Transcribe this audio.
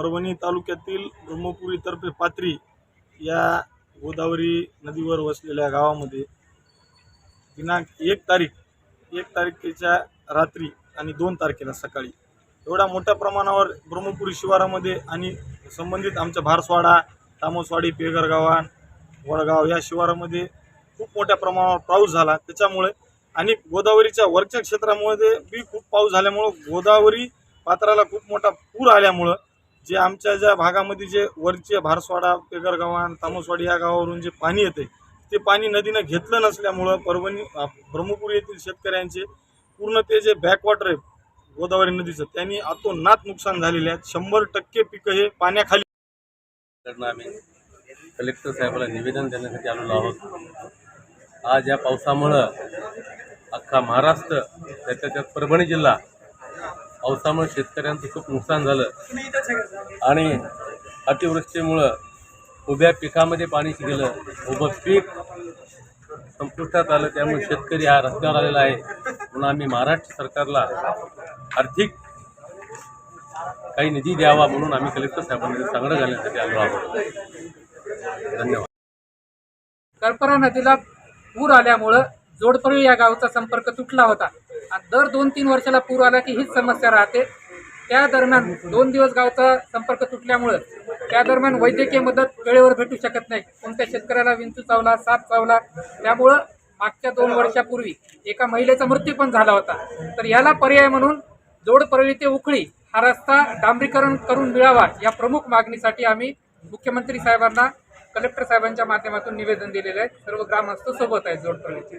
परभणी तालुक्यातील ब्रह्मपुरी तर्फे पात्री या गोदावरी नदीवर वसलेल्या गावामध्ये दिनांक एक तारीख एक तारखेच्या रात्री आणि दोन तारखेला सकाळी. एवढ्या मोठ्या प्रमाणावर ब्रह्मपुरी शिवारामध्ये आणि संबंधित आमच्या भारसवाडा तामसवाडी पेगरगावान वडगाव या शिवारामध्ये खूप मोठ्या प्रमाणावर पाऊस झाला. त्याच्यामुळे आणि गोदावरीच्या वरच्या क्षेत्रामध्ये बी खूप पाऊस झाल्यामुळं गोदावरी पात्राला खूप मोठा पूर आल्यामुळं जे आमच्या ज्या भागामध्ये जे वरचे भारसवाडा पेगरगावान तामसवाडी या गावावरून जे पाणी येते ते पाणी नदीनं घेतलं नसल्यामुळं परभणी ब्रह्मपूर येथील शेतकऱ्यांचे पूर्ण ते जे बॅकवॉटर आहे गोदावरी नदीचं त्यांनी आतोनात नुकसान झालेले आहेत शंभर टक्के पिकं हे पाण्याखाली आम्ही. कलेक्टर साहेबाला निवेदन देण्यासाठी आलेलो आहोत. आज या पावसामुळं अख्खा महाराष्ट्र त्याच्या त्यात परभणी जिल्हा पावसामुळे शेतकऱ्यांचं खूप नुकसान झालं. आणि अतिवृष्टीमुळं उभ्या पिकामध्ये पाणी गेलं उभं पीक संपुष्टात आलं त्यामुळे शेतकरी हा रस्त्यावर आलेला आहे. म्हणून आम्ही महाराष्ट्र सरकारला आर्थिक काही निधी द्यावा म्हणून आम्ही कलेक्टर साहेबांना सांगणं घालण्यासाठी आलो आहोत. धन्यवाद. कल्पना नदीला पूर आल्यामुळं जोडपळी या गावचा संपर्क तुटला होता. आणि दर दोन तीन वर्षाला पूर आला की हीच समस्या राहते. त्या दरम्यान दोन दिवस गावचा संपर्क तुटल्यामुळं त्या दरम्यान वैद्यकीय मदत वेळेवर भेटू शकत नाही. कोणत्या शेतकऱ्याला विंचू चावला साप चावला त्यामुळं मागच्या दोन वर्षापूर्वी एका महिलेचा मृत्यू पण झाला होता. तर याला पर्याय म्हणून जोडपरळी ते उखळी हा रस्ता डांबरीकरण करून मिळावा या प्रमुख मागणीसाठी आम्ही मुख्यमंत्री साहेबांना कलेक्टर साहेबांच्या माध्यमातून निवेदन दिलेलं आहे. सर्व ग्रामस्थ सोबत आहेत जोडपरळीचे